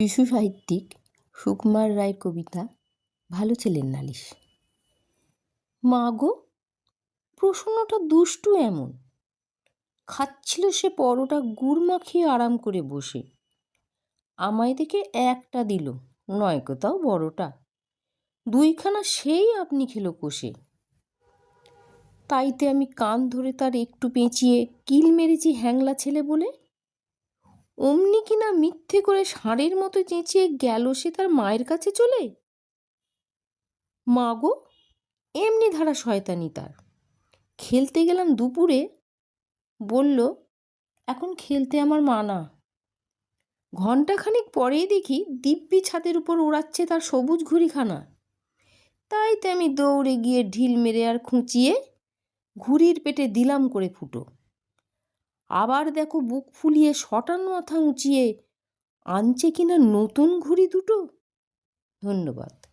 শিশু সাহিত্যিক সুকুমার রায়ের কবিতা, ভালো ছেলের নালিশ। মা গো, প্রশ্নটা দুষ্টু এমন। খাচ্ছিল সে পরোটা গুড় মাখিয়ে আরাম করে বসে। আমায় দেখে একটা দিল, নয় কোথাও বড়টা। দুইখানা সেই আপনি খেলো কষে। তাইতে আমি কান ধরে তার একটু পেঁচিয়ে কিল মেরেছি হ্যাংলা ছেলে বলে। অমনি কিনা মিথ্যে করে ষাঁড়ের মতো চেঁচিয়ে গেল সে তার মায়ের কাছে চলে? মা গো, এমনি ধারা শয়তানি তার। খেলতে গেলাম দুপুরে, বলল, এখন খেলতে আমার মা না। ঘণ্টাখানিক পরেই দেখি দিব্যি ছাদের উপর উড়াচ্ছে তার সবুজ ঘুড়িখানা। তাইতে আমি দৌড়ে গিয়ে ঢিল মেরে আর খুঁচিয়ে ঘুড়ির পেটে দিলাম করে ফুটো। আবার দেখো বুক ফুলিয়ে শটান মাথা উঁচিয়ে আনছে কিনা নতুন ঘুড়ি দুটো? ধন্যবাদ।